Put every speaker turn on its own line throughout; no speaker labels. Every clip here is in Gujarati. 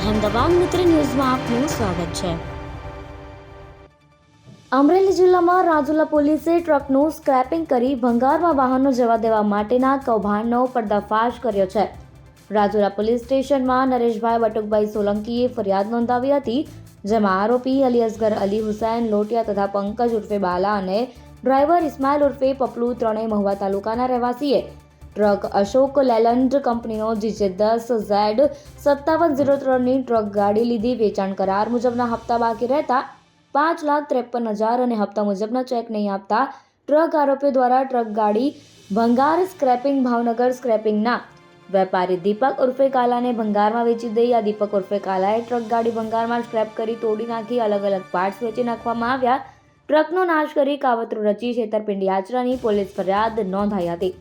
અહેમદાબાદ મિત્ર ન્યૂઝમાં આપનું સ્વાગત છે. અમરેલી જિલ્લામાં રાજુલા પોલીસે ટ્રકનું સ્ક્રેપિંગ કરી ભંગારમાં વાહનો જવા દેવા માટેના કૌભાંડનો પર્દાફાશ કર્યો છે. રાજુલા પોલીસ સ્ટેશનમાં નરેશભાઈ બટુકભાઈ સોલંકીએ ફરિયાદ નોંધાવી હતી, જેમાં આરોપી અલી અસગર અલી હુસૈન, લોટિયા તથા પંકજ ઉર્ફે બાલા અને ડ્રાઈવર ઇસ્માઇલ ઉર્ફે પપલુ ત્રણેય મહુવા તાલુકાના રહેવાસીએ ટ્રક અશોક લેલન્ડ કંપનીનો જીજે દસ ઝેડ સત્તાવન ઝીરો ત્રણની ટ્રક ગાડી લીધી. વેચાણ કરાર મુજબના હપ્તા બાકી રહેતા પાંચ લાખ ત્રેપન હજાર અને હપ્તા મુજબના ચેક નહીં આપતા ટ્રક આરોપીઓ દ્વારા ટ્રક ગાડી ભંગાર સ્ક્રેપિંગ ભાવનગર સ્ક્રેપિંગના. વેપારી દીપક ઉર્ફે કાલાને ભંગારમાં વેચી દઈ આ દીપક ઉર્ફે કાલાએ ટ્રક ગાડી ભંગારમાં સ્ક્રેપ કરી તોડી નાખી, અલગ અલગ પાર્ટ્સ વેચી નાખવામાં આવ્યા. ટ્રકનો નાશ કરી કાવતરું રચી છેતરપિંડી આચરાની પોલીસ ફરિયાદ નોંધાઈ હતી.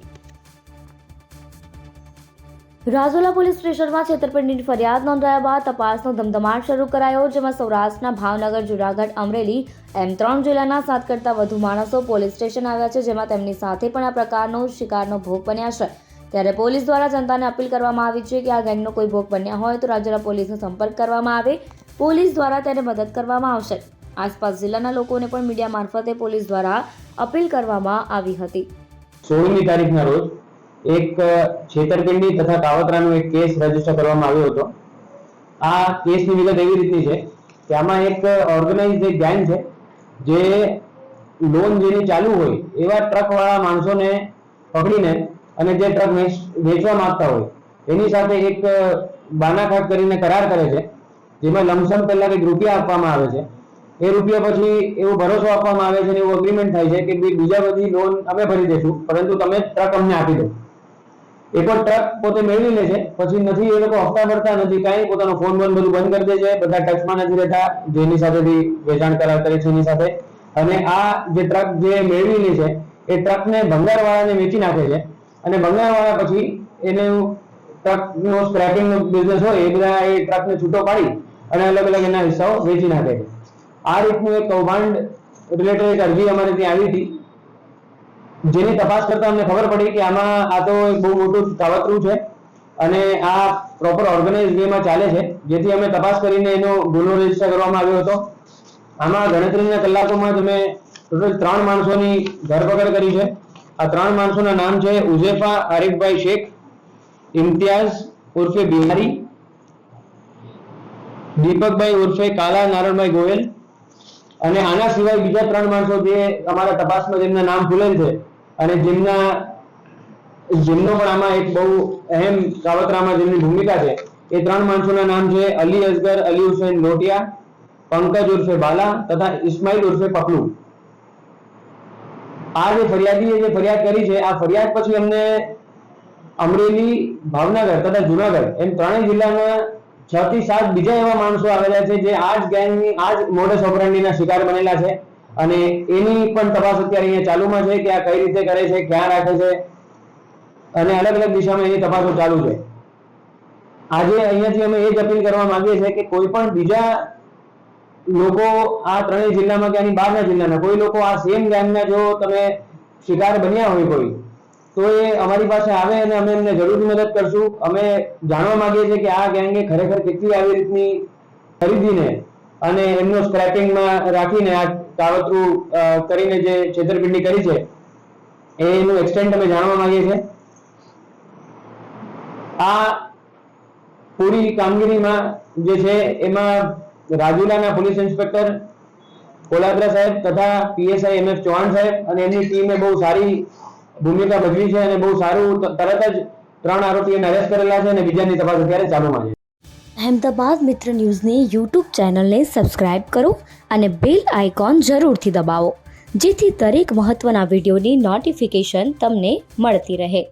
રાજુલા પોલીસ સ્ટેશનમાં છેતરપિંડીની ફરિયાદ નોંધાયા બાદ તપાસનો ધમધમાટ શરૂ કરાયો, જેમાં સૌરાષ્ટ્રના ભાવનગર, જુનાગઢ, અમરેલી એમ ત્રણ જિલ્લાના સાત કરતાં વધુ માણસો પોલીસ સ્ટેશન આવ્યા છે, જેમાં તેમની સાથે પણ આ પ્રકારનો શિકારનો ભોગ બન્યા છે. ત્યારે પોલીસ દ્વારા જનતાને અપીલ કરવામાં આવી છે કે આ ગેંગનો કોઈ ભોગ બન્યા હોય તો રાજુલા પોલીસનો સંપર્ક કરવામાં આવે. પોલીસ દ્વારા તેને મદદ કરવામાં આવશે. આસપાસ જિલ્લાના લોકોને પણ મીડિયા મારફતે પોલીસ દ્વારા અપીલ કરવામાં આવી હતી.
સોળમી તારીખના રોજ એક છેતરપિંડી તથા કાવતરાનો એક કેસ રજિસ્ટર કરવામાં આવ્યો હતો. આ કેસની વિગત એવી રીતની છે કે આમાં એક ઓર્ગેનાઇઝ એક ગેંગ છે, જે લોન જેની ચાલુ હોય એવા ટ્રકવાળા માણસોને પકડીને અને જે ટ્રક વેચવા માંગતા હોય, એની સાથે એક બાનાખાટ કરીને કરાર કરે છે, જેમાં લમસમ પહેલાં કંઈક રૂપિયા આપવામાં આવે છે. એ રૂપિયા પછી એવો ભરોસો આપવામાં આવે છે અને એવું અગ્રીમેન્ટ થાય છે કે બીજા બધી લોન અમે ભરી દઈશું પરંતુ તમે ટ્રક અમને આપી દો. એકવાર ટ્રક પોતે મેળવી લે છે પછી નથી, એ લોકો હપ્તા ભરતા નથી, કાંઈ પોતાનો ફોન બોન બધું બંધ કરી દે છે બધા ટચમાં નથી રહેતા, જેની સાથેથી વેચાણ કરાર કરે છે, એની સાથે. અને આ જે ટ્રક જે મેળવી લે છે, એ ટ્રકને ભંગારવાળાને વેચી નાખે છે. અને ભંગારવાળા પછી એને ટ્રકનો સ્ક્રેપિંગનો બિઝનેસ હોય, એ બધા એ ટ્રકને છૂટો પાડી અને અલગ અલગ એના હિસ્સાઓ વેચી નાખે છે. આ રીતનું એક કૌભાંડ રિલેટેડ એક અરજી અમારે ત્યાં આવી હતી. જેની તપાસ કરતા અમને ખબર પડી કે આમાં આ તો બહુ મોટું કાવતરું છે અને આ પ્રોપર ઓર્ગેનાઇઝ વેમાં ચાલે છે, જેથી અમે તપાસ કરીને એનો ગુનો રજિસ્ટર કરવામાં આવ્યો હતો. આમાં ગણતરીના કલાકોમાં તમે ટોટલ ત્રણ માણસોની ધરપકડ કરી છે. આ ત્રણ માણસોના નામ છે ઉઝેફા, આરિફભાઈ શેખ, ઇમ્તિયાઝ ઉર્ફે બિહારી, દીપકભાઈ ઉર્ફે કાલા, નારણભાઈ ગોયલ અને આના સિવાય બીજા ત્રણ માણસો જે અમારા તપાસમાં જેમના નામ ભૂલેલ છે અને જેમના, જેમનો પણ આમાં એક બહુ અહેમ કાવતરામાં જેમની ભૂમિકા છે, એ ત્રણ માણસોના નામ છે અલી અસગર અલી હુસૈન લોટિયા પંકજ ઉર્ફે બાલા તથા ઇસ્માઇલ ઉર્ફે પકલુ. આ જે ફરિયાદીએ જે ફરિયાદ કરી છે, આ ફરિયાદ પછી અમને અમરેલી, ભાવનગર તથા જુનાગઢ એમ ત્રણેય જિલ્લાના છ થી સાત બીજા એવા માણસો આવેલા છે જે આ જ ગેંગની, આ જ મોડસ ઓપરેન્ડીના શિકાર બનેલા છે. અને એની પણ તપાસ અત્યારે અહીંયા ચાલુમાં છે કે આ કઈ રીતે કરે છે, ક્યાં રાખે છે. અને અલગ અલગ દિશામાં એની તપાસો ચાલુ છે. આજે અહીંયાથી અમે એ જ અપીલ કરવા માંગીએ છીએ કે કોઈ પણ બીજા લોકો આ ત્રણેય જિલ્લામાં કે આની બહારના જિલ્લાના, કોઈ લોકો આ સેમ ગેંગના જો તમે શિકાર બન્યા હોય કોઈ તો એ અમારી પાસે આવે અને અમે એમને જરૂર મદદ કરશું. અમે જાણવા માંગીએ છીએ કે આ ગેંગે ખરેખર કેટલી આવી રીતની ખરીદીને અને એમનો સ્ક્રેપિંગમાં રાખીને આ કાવતરું કરીને જે છેતરપિંડી કરી છે એનું એક્સટેન્ટ અમે જાણવા માંગીએ છીએ. આ પૂરી કામગીરીમાં જે છે, એમાં રાજુલાના પોલીસ ઇન્સ્પેક્ટર કોલાદ્રા સાહેબ તથા પીએસઆઈ એમ એફ ચૌહાણ સાહેબ અને એમની ટીમે બહુ સારી ભૂમિકા ભજવી છે અને બહુ સારું તરત જ ત્રણ આરોપીઓને અરેસ્ટ કરેલા છે અને બીજાની તપાસ અત્યારે ચાલુમાં છે.
અહેમદાબાદ મિત્ર ન્યૂઝની યુટ્યુબ ચેનલને સબસ્ક્રાઇબ કરો અને બેલ આઇકોન જરૂરથી દબાવો, જેથી દરેક મહત્ત્વના વિડીયોની નોટિફિકેશન તમને મળતી રહે.